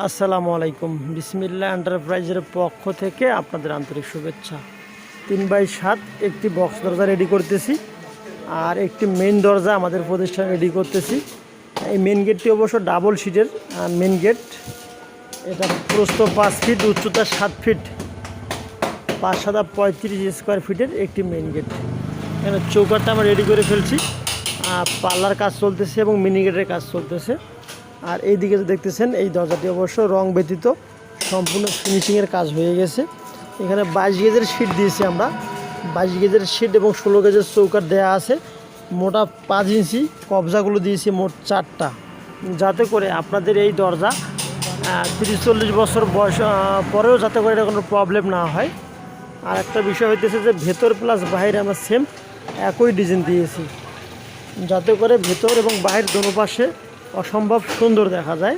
আসসালামু আলাইকুম। বিসমিল্লা এন্টারপ্রাইজের পক্ষ থেকে আপনাদের আন্তরিক শুভেচ্ছা। তিন বাই সাত, একটি বক্স দরজা রেডি করতেছি আর একটি মেন দরজা আমাদের প্রতিষ্ঠানে রেডি করতেছি। এই মেন গেটটি অবশ্য ডাবল সিটের মেন গেট এটা প্রস্থ পাঁচ ফিট উচ্চতা সাত ফিট পাঁচ সাদা পঁয়ত্রিশ স্কোয়ার ফিটের একটি মেন গেট এখানে চৌকাটটা আমরা রেডি করে ফেলছি। আর পাল্লার কাজ চলতেছে এবং মিনি গেটের কাজ চলতেছে। আর এই দিকে দেখতেছেন, এই দরজাটি অবশ্য রং ব্যতীত, সম্পূর্ণ ফিনিশিংয়ের কাজ হয়ে গেছে। এখানে বাইশ গেজের শিট দিয়েছি আমরা। বাইশ গেজের শিট এবং ষোলো গেজের চৌকার দেওয়া আছে। মোটা পাঁচ ইঞ্চি কবজাগুলো দিয়েছি মোট চারটা। যাতে করে আপনাদের এই দরজা তিরিশ চল্লিশ বছর বয়স পরেও যাতে করে এটা কোনো প্রবলেম না হয়। আর একটা বিষয় হইতেছে যে ভেতর প্লাস বাইরে আমরা সেম একই ডিজাইন দিয়েছি। যাতে করে ভেতর এবং বাইরের দোনো পাশে অসম্ভব সুন্দর দেখা যায়।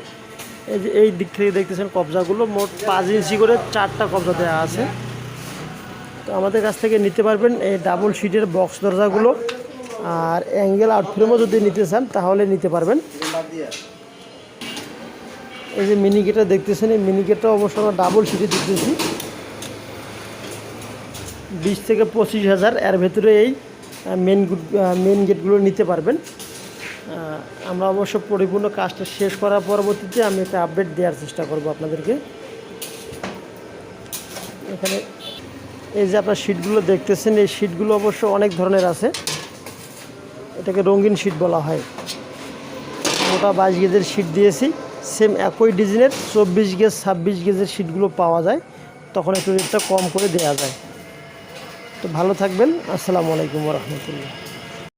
এই যে এই দিক থেকে দেখতেছেন কবজাগুলো, মোট পাঁচ ইঞ্চি করে চারটা কবজা দেওয়া আছে। তো আমাদের কাছ থেকে নিতে পারবেন এই ডাবল সিটের বক্স দরজাগুলো। আর অ্যাঙ্গেল আউটফ্রেমও যদি নিতে চান, তাহলে নিতে পারবেন। এই যে মিনি গেটটা দেখতেছেন, এই মিনি গেটটা অবশ্য আমরা ডাবল সিটে দিতেছি। বিশ থেকে পঁচিশ হাজার, এর ভেতরে এই মেন মেন গেটগুলো নিতে পারবেন। আমরা অবশ্য পরিপূর্ণ কাজটা শেষ করার পরবর্তীতে আমি একটা আপডেট দেওয়ার চেষ্টা করব আপনাদেরকে। এখানে এই যে আপনার শিটগুলো দেখতেছেন, এই শিটগুলো অবশ্য অনেক ধরনের আছে। এটাকে রঙিন শিট বলা হয়। মোটা বাইশ গেজের শিট দিয়েছি। সেম একই ডিজাইনের চব্বিশ গেজ, ছাব্বিশ গেজের শিটগুলো পাওয়া যায়। তখন একটু রেটটা কম করে দেওয়া যায়। তো ভালো থাকবেন। আসসালামু আলাইকুম রহমতুল্লাহ।